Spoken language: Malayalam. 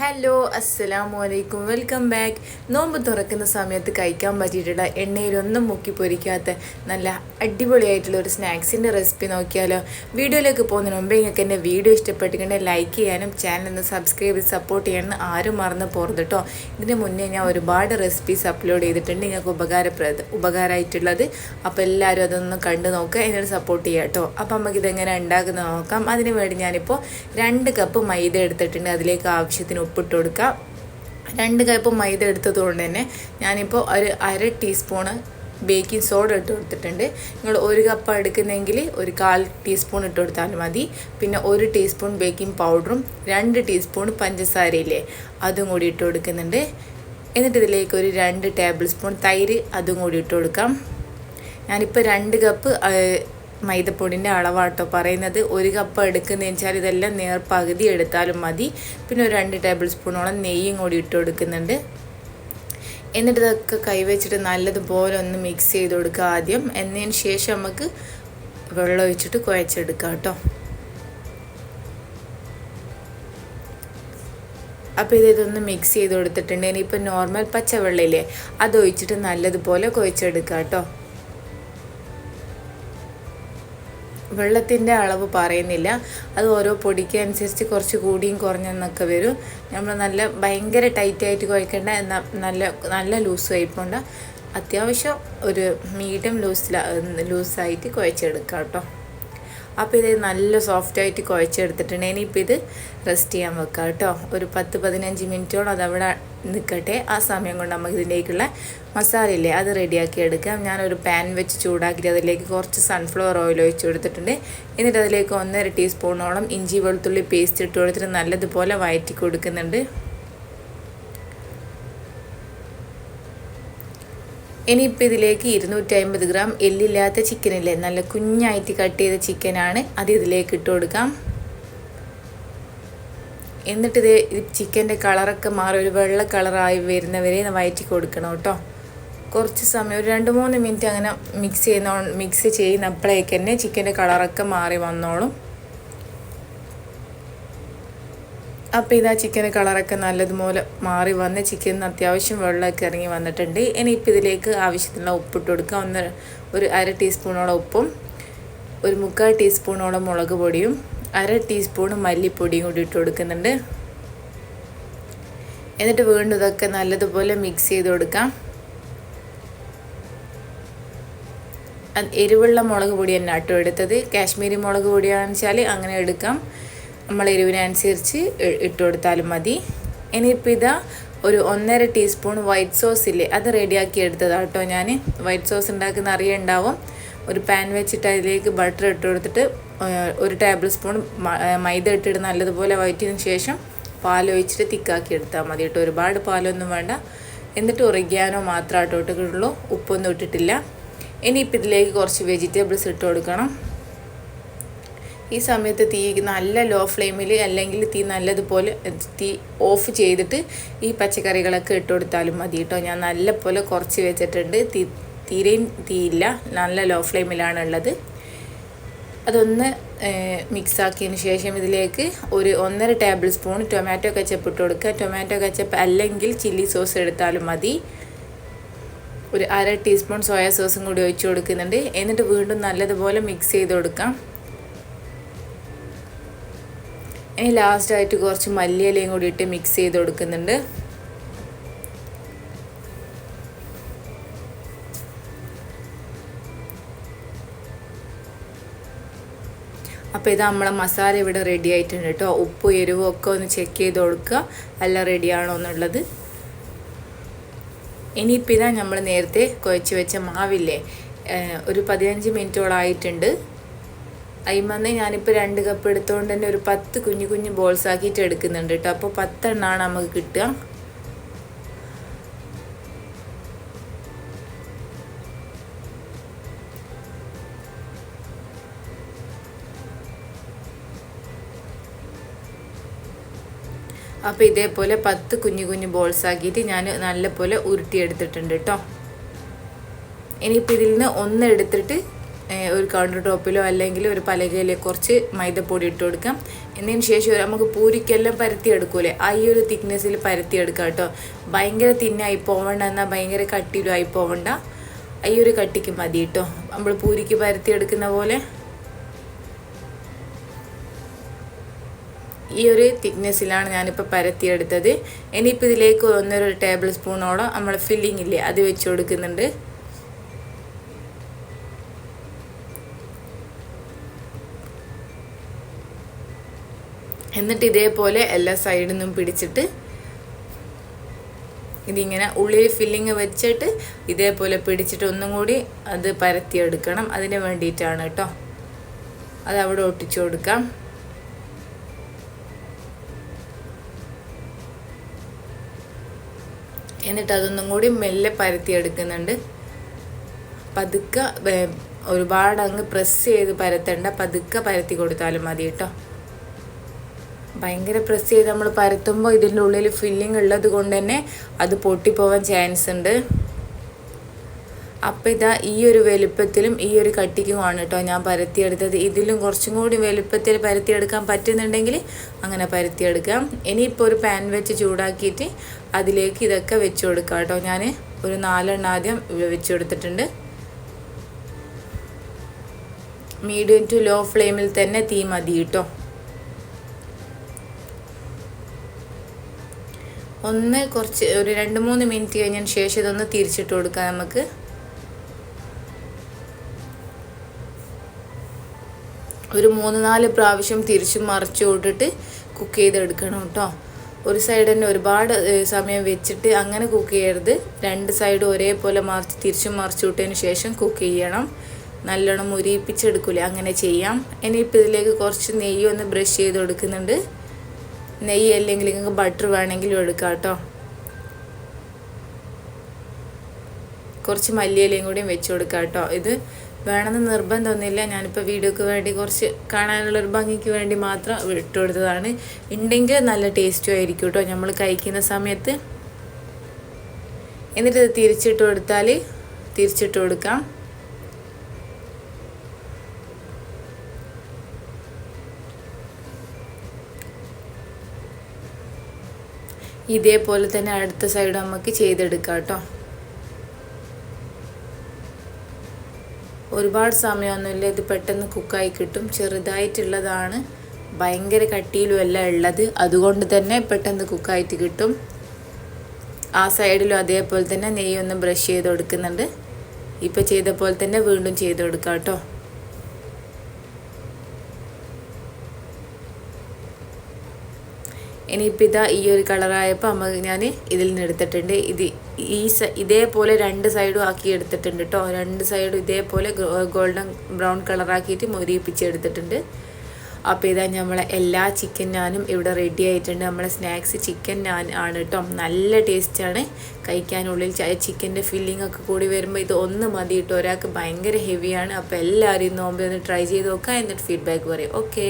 ഹലോ അസ്സലാമു അലൈക്കും വെൽക്കം ബാക്ക് നോമ്പ് തുറക്കുന്ന സമയത്ത് കഴിക്കാൻ പറ്റിയിട്ടുള്ള എണ്ണയിലൊന്നും മുക്കി പൊരിക്കാത്ത നല്ല അടിപൊളിയായിട്ടുള്ള ഒരു സ്നാക്സിന്റെ റെസിപ്പി നോക്കിയാലോ. വീഡിയോയിലേക്ക് പോകുന്നതിന് മുമ്പേ നിങ്ങൾക്ക് എന്റെ വീഡിയോ ഇഷ്ടപ്പെട്ടിട്ടുണ്ടെങ്കിൽ ലൈക്ക് ചെയ്യാനും ചാനൽ ഒന്ന് സബ്സ്ക്രൈബ് ചെയ്ത് സപ്പോർട്ട് ചെയ്യാനും ആരും മറന്ന് പോകരുത് കേട്ടോ ഇതിന് മുന്നേ ഞാൻ ഒരുപാട് റെസിപ്പീസ് അപ്ലോഡ് ചെയ്തിട്ടുണ്ട്. നിങ്ങൾക്ക് ഉപകാരപ്രദ ഉപകാരമായിട്ടുള്ളത് അപ്പോൾ എല്ലാവരും അതൊന്ന് കണ്ടു നോക്കുക. എന്നോട് സപ്പോർട്ട് ചെയ്യുക കേട്ടോ അപ്പോൾ നമുക്ക് ഇതെങ്ങനെ ഉണ്ടാക്കുന്നത് നോക്കാം. അതിന് വേണ്ടി ഞാനിപ്പോൾ രണ്ട് കപ്പ് മൈദ എടുത്തിട്ടുണ്ട്. അതിലേക്ക് ആവശ്യത്തിന് ഉപ്പിട്ട് കൊടുക്കാം രണ്ട് കപ്പ് മൈദ എടുത്തത് കൊണ്ട് തന്നെ ഞാനിപ്പോൾ ഒരു അര ടീസ്പൂണ് ബേക്കിംഗ് സോഡ ഇട്ട് കൊടുത്തിട്ടുണ്ട്. നിങ്ങൾ ഒരു കപ്പ് എടുക്കുന്നെങ്കിൽ ഒരു കാൽ ടീസ്പൂൺ ഇട്ട് കൊടുത്താലും മതി. പിന്നെ ഒരു ടീസ്പൂൺ ബേക്കിംഗ് പൗഡറും രണ്ട് ടീസ്പൂൺ പഞ്ചസാരയില്ലേ അതും കൂടി ഇട്ട് കൊടുക്കുന്നുണ്ട്. എന്നിട്ട് ഇതിലേക്ക് ഒരു രണ്ട് ടേബിൾ സ്പൂൺ തൈര് അതും കൂടി ഇട്ട് കൊടുക്കാം. ഞാനിപ്പോൾ രണ്ട് കപ്പ് മൈദപ്പൊടിന്റെ അളവാട്ടോ. പറയുന്നത് ഒരു കപ്പ് എടുക്കുന്നതെന്ന് വെച്ചാൽ ഇതെല്ലാം നേർപ്പകുതി പകുതി എടുത്താലും മതി. പിന്നെ ഒരു രണ്ട് ടേബിൾ സ്പൂണോളം നെയ്യും കൂടി ഇട്ട് കൊടുക്കുന്നുണ്ട്. എന്നിട്ട് ഇതൊക്കെ കൈവച്ചിട്ട് നല്ലതുപോലെ ഒന്ന് മിക്സ് ചെയ്ത് കൊടുക്കുക ആദ്യം. എന്നതിന് ശേഷം നമുക്ക് വെള്ളം ഒഴിച്ചിട്ട് കുഴച്ചെടുക്കാം കേട്ടോ. അപ്പോൾ ഇത് ഇതൊന്ന് മിക്സ് ചെയ്ത് കൊടുത്തിട്ടുണ്ട്. ഇനിയിപ്പോൾ നോർമൽ പച്ചവെള്ളയില്ലേ അത് ഒഴിച്ചിട്ട് നല്ലതുപോലെ കുഴച്ചെടുക്കുക കേട്ടോ. വെള്ളത്തിന്റെ അളവ് പറയുന്നില്ല. അത് ഓരോ പൊടിക്ക് അനുസരിച്ച് കുറച്ച് കൂടിയും കുറഞ്ഞെന്നൊക്കെ വരും. നമ്മൾ നല്ല ഭയങ്കര ടൈറ്റായിട്ട് കുഴക്കേണ്ട എന്നാൽ നല്ല നല്ല ലൂസ് കഴിപ്പോണ്ട അത്യാവശ്യം ഒരു മീഡിയം ലൂസ് ലൂസായിട്ട് കുഴച്ചെടുക്കാം കേട്ടോ. അപ്പോൾ ഇത് നല്ല സോഫ്റ്റായിട്ട് കുഴച്ചെടുത്തിട്ടുണ്ട്. ഇനിയിപ്പോൾ ഇത് റെസ്റ്റ് ചെയ്യാൻ വെക്കുക കേട്ടോ. ഒരു പത്ത് പതിനഞ്ച് മിനിറ്റോളം അതവിടെ നിൽക്കട്ടെ ആ സമയം കൊണ്ട് നമുക്ക് ഇതിലേക്കുള്ള ഇല്ലേ അത് റെഡിയാക്കി എടുക്കാം. ഞാനൊരു പാൻ വെച്ച് ചൂടാക്കിയിട്ട് അതിലേക്ക് കുറച്ച് സൺഫ്ലവർ ഓയിൽ ഒഴിച്ചു കൊടുത്തിട്ടുണ്ട്. എന്നിട്ട് അതിലേക്ക് ഒന്നര ടീസ്പൂണോളം ഇഞ്ചി വെളുത്തുള്ളി പേസ്റ്റ് ഇട്ട് കൊടുത്തിട്ട് നല്ലതുപോലെ വയറ്റി കൊടുക്കുന്നുണ്ട്. ഇനിയിപ്പോൾ ഇതിലേക്ക് ഇരുന്നൂറ്റി അമ്പത് ഗ്രാം എല്ലില്ലാത്ത ചിക്കനില്ലേ നല്ല കുഞ്ഞായിട്ട് കട്ട് ചെയ്ത ചിക്കനാണ് അത് ഇതിലേക്ക് ഇട്ട് കൊടുക്കാം. എന്നിട്ട് ഇത് ചിക്കന്റെ കളറൊക്കെ മാറി ഒരു വെള്ള കളറായി വരുന്നവരെ വയറ്റി കൊടുക്കണം കേട്ടോ. കുറച്ച് സമയം ഒരു രണ്ട് മൂന്ന് മിനിറ്റ് അങ്ങനെ മിക്സ് ചെയ്യുന്ന മിക്സ് ചെയ്യുന്നപ്പോഴേക്ക് തന്നെ ചിക്കന്റെ കളറൊക്കെ മാറി വന്നോളും. അപ്പോൾ ഇതാ ചിക്കന് കളറൊക്കെ നല്ലതുപോലെ മാറി വന്ന് ചിക്കൻ അത്യാവശ്യം വെള്ളമൊക്കെ ഇറങ്ങി വന്നിട്ടുണ്ട്. ഇനിയിപ്പോൾ ഇതിലേക്ക് ആവശ്യത്തിനുള്ള ഉപ്പിട്ട് കൊടുക്കുക. ഒന്ന് ഒരു അര ടീസ്പൂണോളം ഉപ്പും ഒരു മുക്കാൽ ടീസ്പൂണോളം മുളക് പൊടിയും അര ടീസ്പൂൺ മല്ലിപ്പൊടിയും കൂടി ഇട്ട് കൊടുക്കുന്നുണ്ട്. എന്നിട്ട് വീണ്ടും ഇതൊക്കെ നല്ലതുപോലെ മിക്സ് ചെയ്ത് കൊടുക്കാം. എരിവുള്ള മുളക് പൊടി തന്നെ ആട്ടോ എടുത്തത്. കാശ്മീരി മുളക് പൊടിയാണെന്ന് വെച്ചാൽ അങ്ങനെ എടുക്കാം. നമ്മൾ എരിവിനനുസരിച്ച് ഇട്ട് കൊടുത്താലും മതി. ഇനിയിപ്പോൾ ഇതാ ഒരു ഒന്നര ടീസ്പൂൺ വൈറ്റ് സോസ് ഇല്ലേ അത് റെഡിയാക്കി എടുത്തതാണ് കേട്ടോ ഞാൻ വൈറ്റ് സോസ് ഉണ്ടാക്കുന്ന അറിയുണ്ടാവും. ഒരു പാൻ വെച്ചിട്ട് അതിലേക്ക് ബട്ടർ ഇട്ട് കൊടുത്തിട്ട് ഒരു ടേബിൾ സ്പൂൺ മൈദ ഇട്ടിട്ട് നല്ലതുപോലെ വയറ്റിയതിന് ശേഷം പാലൊഴിച്ചിട്ട് തിക്കാക്കി എടുത്താൽ മതി കേട്ടോ. ഒരുപാട് പാലൊന്നും വേണ്ട. എന്നിട്ട് ഉറയ്ക്കാനോ മാത്രമായിട്ടോ ഇട്ടിട്ടുള്ളൂ. ഉപ്പൊന്നും ഇട്ടിട്ടില്ല. ഇനിയിപ്പോൾ ഇതിലേക്ക് കുറച്ച് വെജിറ്റബിൾസ് ഇട്ട് കൊടുക്കണം. ഈ സമയത്ത് തീ നല്ല ലോ ഫ്ലെയിമിൽ അല്ലെങ്കിൽ തീ നല്ലതുപോലെ തീ ഓഫ് ചെയ്തിട്ട് ഈ പച്ചക്കറികളൊക്കെ ഇട്ട് കൊടുത്താലും മതി കേട്ടോ. ഞാൻ നല്ലപോലെ കുറച്ച് വെച്ചിട്ടുണ്ട്. തീ തീരെയും തീയില്ല നല്ല ലോ ഫ്ലെയിമിലാണ് ഉള്ളത്. അതൊന്ന് മിക്സ് ആക്കിയതിന് ശേഷം ഇതിലേക്ക് ഒരു ഒന്നര ടേബിൾ സ്പൂൺ ടൊമാറ്റോ കച്ചപ്പ് ഇട്ട് കൊടുക്കുക. ടൊമാറ്റോ കച്ചപ്പ് അല്ലെങ്കിൽ ചില്ലി സോസ് എടുത്താലും മതി. ഒരു അര ടീസ്പൂൺ സോയാ സോസും കൂടി ഒഴിച്ചു കൊടുക്കുന്നുണ്ട്. എന്നിട്ട് വീണ്ടും നല്ലതുപോലെ മിക്സ് ചെയ്ത് കൊടുക്കാം. ലാസ്റ്റായിട്ട് കുറച്ച് മല്ലിയിലയും കൂടി ഇട്ട് മിക്സ് ചെയ്ത് കൊടുക്കുന്നുണ്ട്. അപ്പോൾ ഇത് നമ്മളെ മസാല ഇവിടെ റെഡി ആയിട്ടുണ്ട് കേട്ടോ. ഉപ്പ് എരിവും ഒക്കെ ഒന്ന് ചെക്ക് ചെയ്ത് കൊടുക്കുക എല്ലാം റെഡിയാണോ എന്നുള്ളത്. ഇനിയിപ്പോൾ ഇതാ നമ്മൾ നേരത്തെ കുഴച്ച് വെച്ച മാവില്ലേ ഒരു പതിനഞ്ച് മിനിറ്റോളം ആയിട്ടുണ്ട്. അയിമന്ന് ഞാനിപ്പോൾ രണ്ട് കപ്പ് എടുത്തുകൊണ്ട് തന്നെ ഒരു പത്ത് കുഞ്ഞു കുഞ്ഞു ബോൾസ് ആക്കിയിട്ട് എടുക്കുന്നുണ്ട് കേട്ടോ അപ്പോൾ പത്തെണ്ണമാണ് നമുക്ക് കിട്ടുക. അപ്പോൾ ഇതേപോലെ പത്ത് കുഞ്ഞു കുഞ്ഞു ബോൾസ് ആക്കിയിട്ട് ഞാൻ നല്ലപോലെ ഉരുട്ടിയെടുത്തിട്ടുണ്ട് കേട്ടോ ഇനിയിപ്പോൾ ഇതിൽ നിന്ന് ഒന്ന് എടുത്തിട്ട് ഒരു കൗണ്ടർ ടോപ്പിലോ അല്ലെങ്കിൽ ഒരു പലകയിലോ കുറച്ച് മൈദപ്പൊടി ഇട്ട് കൊടുക്കാം. എന്നതിന് ശേഷം നമുക്ക് പൂരിക്കെല്ലാം പരത്തി എടുക്കൂലേ ആ ഈ ഒരു തിക്നെസ്സിൽ പരത്തി എടുക്കാം കേട്ടോ. ഭയങ്കര തിന്നായി പോവണ്ട എന്നാൽ ഭയങ്കര കട്ടിയിലും ആയി പോവണ്ട. ഈ ഒരു കട്ടിക്ക് മതി കേട്ടോ. നമ്മൾ പൂരിക്ക് പരത്തി എടുക്കുന്ന പോലെ. ഈ ഒരു തിക്നെസ്സിലാണ് ഞാനിപ്പോൾ പരത്തിയെടുത്തത്. ഇനിയിപ്പോൾ ഇതിലേക്ക് ഒന്നര ടേബിൾ സ്പൂണോളം നമ്മൾ ഫില്ലിംഗ് ഇല്ലേ അത് വെച്ച് കൊടുക്കുന്നുണ്ട്. എന്നിട്ട് ഇതേപോലെ എല്ലാ സൈഡിൽ നിന്നും പിടിച്ചിട്ട് ഇതിങ്ങനെ ഉള്ളിൽ ഫില്ലിങ് വെച്ചിട്ട് ഇതേപോലെ പിടിച്ചിട്ട് ഒന്നും കൂടി അത് പരത്തിയെടുക്കണം. അതിന് വേണ്ടിയിട്ടാണ് കേട്ടോ. അത് അവിടെ ഒട്ടിച്ചു കൊടുക്കാം. എന്നിട്ട് അതൊന്നും കൂടി മെല്ലെ പരത്തിയെടുക്കുന്നുണ്ട്. പതുക്കെ ഒരുപാട് അങ്ങ് പ്രസ് ചെയ്ത് പരത്തണ്ട. പതുക്കെ പരത്തി കൊടുത്താലും മതി കേട്ടോ. ഭയങ്കര പ്രസ് ചെയ്ത് നമ്മൾ പരത്തുമ്പോൾ ഇതിന്റെ ഉള്ളിൽ ഫില്ലിംഗ് ഉള്ളത് കൊണ്ട് തന്നെ അത് പൊട്ടിപ്പോവാൻ ചാൻസ് ഉണ്ട്. അപ്പം ഇതാ ഈ ഒരു വലുപ്പത്തിലും ഈ ഒരു കട്ടിക്കുമാണ് കേട്ടോ ഞാൻ പരത്തിയെടുത്തത്. ഇതിലും കുറച്ചും കൂടി വലുപ്പത്തിൽ പരത്തിയെടുക്കാൻ പറ്റുന്നുണ്ടെങ്കിൽ അങ്ങനെ പരത്തിയെടുക്കാം ഇനിയിപ്പോൾ ഒരു പാൻ വെച്ച് ചൂടാക്കിയിട്ട് അതിലേക്ക് ഇതൊക്കെ വെച്ച് കൊടുക്കാം കേട്ടോ ഞാൻ ഒരു നാലെണ്ണം ആദ്യം വെച്ച് കൊടുത്തിട്ടുണ്ട്. മീഡിയം ടു ലോ ഫ്ലെയിമിൽ തന്നെ തീ മതി കേട്ടോ ഒന്ന് കുറച്ച് ഒരു രണ്ട് മൂന്ന് മിനിറ്റ് കഴിഞ്ഞതിന് ശേഷം ഇതൊന്ന് തിരിച്ചിട്ട് കൊടുക്കാം നമുക്ക്. ഒരു മൂന്ന് നാല് പ്രാവശ്യം തിരിച്ചും മറിച്ചു കൊടുത്തിട്ട് കുക്ക് ചെയ്തെടുക്കണം കേട്ടോ. ഒരു സൈഡ് തന്നെ ഒരുപാട് സമയം വെച്ചിട്ട് അങ്ങനെ കുക്ക് ചെയ്യരുത്. രണ്ട് സൈഡും ഒരേപോലെ മറിച്ച് തിരിച്ചും മറിച്ചു വിട്ടതിന് ശേഷം കുക്ക് ചെയ്യണം. നല്ലോണം മുരിപ്പിച്ചെടുക്കൂലേ അങ്ങനെ ചെയ്യാം. ഇനിയിപ്പോൾ ഇതിലേക്ക് കുറച്ച് നെയ്യൊന്ന് ബ്രഷ് ചെയ്ത് കൊടുക്കുന്നുണ്ട്. നെയ്യ് അല്ലെങ്കിൽ നിങ്ങൾക്ക് ബട്ടർ വേണമെങ്കിലും എടുക്കാം കേട്ടോ. കുറച്ച് മല്ലിയിലയും കൂടിയും വെച്ച് കൊടുക്കാം കേട്ടോ. ഇത് വേണമെന്ന് നിർബന്ധമൊന്നുമില്ല. ഞാനിപ്പോൾ വീഡിയോക്ക് വേണ്ടി കുറച്ച് കാണാനുള്ളൊരു ഭംഗിക്ക് വേണ്ടി മാത്രം ഇട്ട് കൊടുത്തതാണ്. ഉണ്ടെങ്കിൽ നല്ല ടേസ്റ്റും ആയിരിക്കും കേട്ടോ. നമ്മൾ കഴിക്കുന്ന സമയത്ത്. എന്നിട്ട് ഇത് തിരിച്ചിട്ട് കൊടുത്താൽ തിരിച്ചിട്ട് കൊടുക്കാം. ഇതേപോലെ തന്നെ അടുത്ത സൈഡ് നമുക്ക് ചെയ്തെടുക്കാം കേട്ടോ. ഒരുപാട് സമയമൊന്നുമില്ല. ഇത് പെട്ടെന്ന് കുക്കായി കിട്ടും. ചെറുതായിട്ടുള്ളതാണ്. ഭയങ്കര കട്ടിയിലും അല്ല ഉള്ളത്. അതുകൊണ്ട് തന്നെ പെട്ടെന്ന് കുക്കായിട്ട് കിട്ടും. ആ സൈഡിലും അതേപോലെ തന്നെ നെയ്യൊന്ന് ബ്രഷ് ചെയ്ത് കൊടുക്കുന്നുണ്ട്. ഇപ്പോൾ ചെയ്ത പോലെ തന്നെ വീണ്ടും ചെയ്ത് കൊടുക്കാം കേട്ടോ. ഇനിയിപ്പോൾ ഇതാ ഈ ഒരു കളറായപ്പോൾ അമ്മ ഞാൻ ഇതിൽ നിന്ന് എടുത്തിട്ടുണ്ട്. ഇത് ഈ ഇതേപോലെ രണ്ട് സൈഡും ആക്കി എടുത്തിട്ടുണ്ട് കേട്ടോ രണ്ട് സൈഡും ഇതേപോലെ ഗോൾഡൻ ബ്രൗൺ കളറാക്കിയിട്ട് മൊരിയിപ്പിച്ച് എടുത്തിട്ടുണ്ട്. അപ്പോൾ ഇതാ നമ്മളെ എല്ലാ ചിക്കൻ നാനും ഇവിടെ റെഡി ആയിട്ടുണ്ട്. നമ്മളെ സ്നാക്സ് ചിക്കൻ നാൻ ആണ് കേട്ടോ നല്ല ടേസ്റ്റാണ് കഴിക്കാനുള്ളിൽ ചിക്കന്റെ ഫില്ലിംഗ് ഒക്കെ കൂടി വരുമ്പോൾ ഇത് ഒന്ന് മതി കേട്ടോ ഒരാൾക്ക് ഭയങ്കര ഹെവിയാണ് അപ്പോൾ എല്ലാവരും നോമ്പ് ഒന്ന് ട്രൈ ചെയ്ത് നോക്കുക എന്നിട്ട് ഫീഡ്ബാക്ക് പറയും. ഓക്കെ